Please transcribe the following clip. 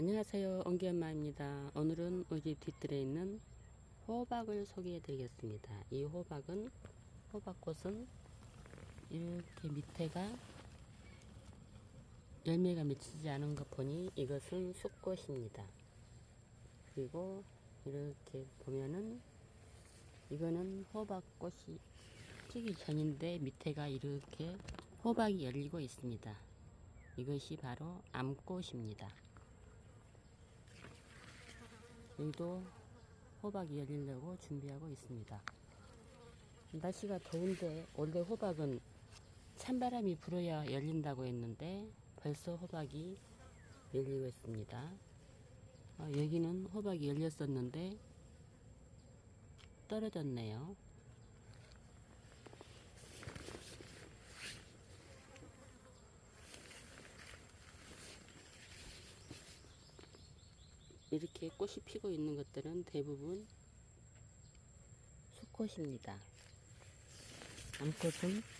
안녕하세요. 엉기엄마입니다. 오늘은 우리 집 뒤뜰에 있는 호박을 소개해 드리겠습니다. 이 호박은, 호박꽃은 이렇게 밑에가 열매가 맺히지 않은 것 보니 이것은 쑥꽃입니다. 그리고 이렇게 보면은 이거는 호박꽃이 피기 전인데 밑에가 이렇게 호박이 열리고 있습니다. 이것이 바로 암꽃입니다. 여기도 호박이 열리려고 준비하고 있습니다. 날씨가 더운데 원래 호박은 찬바람이 불어야 열린다고 했는데 벌써 호박이 열리고 있습니다. 어, 여기는 호박이 열렸었는데 떨어졌네요. 이렇게 꽃이 피고 있는 것들은 대부분 수꽃입니다. 암꽃은